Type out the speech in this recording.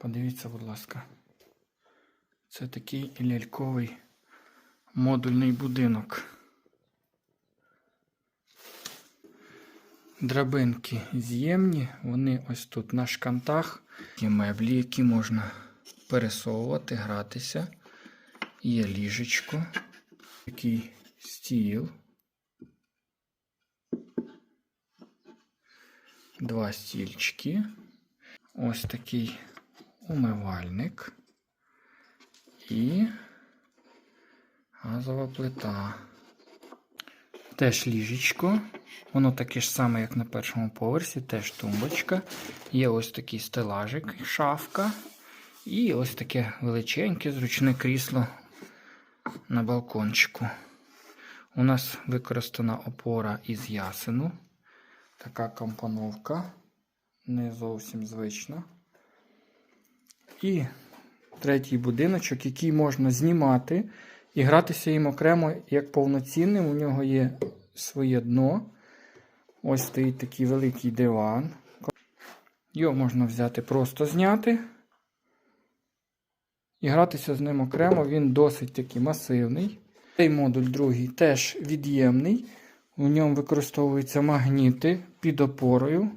Подивіться, будь ласка. Це такий ляльковий модульний будинок. Драбинки з'ємні, вони ось тут на шкантах. Є меблі, які можна пересовувати, гратися. Є ліжечко, такий стіл. Два стільчики. Ось такий умивальник. І газова плита. Теж ліжечко. Воно таке ж саме, як на першому поверсі, теж тумбочка. Є ось такий стелажик, шафка. І ось таке величеньке зручне крісло на балкончику. У нас використана опора із ясену. Така компоновка. Не зовсім звична. І третій будиночок, який можна знімати і гратися їм окремо як повноцінним. У нього є своє дно. Ось стоїть такий великий диван. Його можна взяти, просто зняти. І гратися з ним окремо. Він досить такий масивний. Цей модуль другий теж від'ємний. У ньому використовуються магніти під опорою.